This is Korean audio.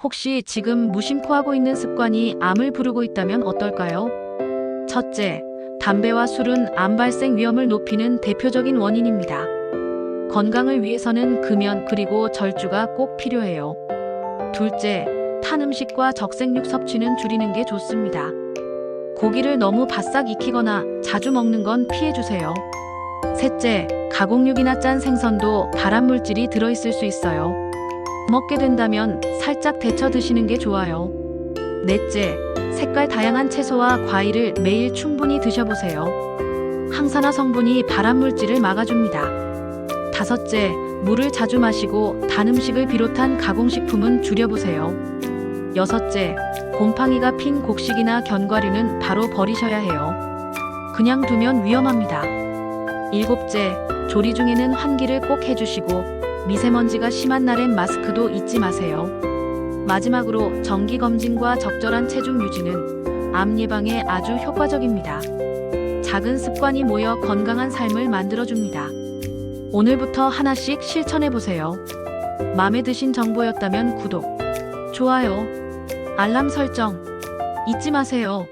혹시 지금 무심코 하고 있는 습관이 암을 부르고 있다면 어떨까요? 첫째, 담배와 술은 암 발생 위험을 높이는 대표적인 원인입니다. 건강을 위해서는 금연 그리고 절주가 꼭 필요해요. 둘째, 탄 음식과 적색육 섭취는 줄이는 게 좋습니다. 고기를 너무 바싹 익히거나 자주 먹는 건 피해주세요. 셋째, 가공육이나 짠 생선도 발암물질이 들어있을 수 있어요. 먹게 된다면 살짝 데쳐 드시는 게 좋아요. 넷째, 색깔 다양한 채소와 과일을 매일 충분히 드셔보세요. 항산화 성분이 발암물질을 막아줍니다. 다섯째, 물을 자주 마시고 단 음식을 비롯한 가공식품은 줄여보세요. 여섯째, 곰팡이가 핀 곡식이나 견과류는 바로 버리셔야 해요. 그냥 두면 위험합니다. 일곱째, 조리 중에는 환기를 꼭 해주시고 미세먼지가 심한 날엔 마스크도 잊지 마세요. 마지막으로 정기 검진과 적절한 체중 유지는 암 예방에 아주 효과적입니다. 작은 습관이 모여 건강한 삶을 만들어줍니다. 오늘부터 하나씩 실천해 보세요. 마음에 드신 정보였다면 구독, 좋아요, 알람 설정 잊지 마세요.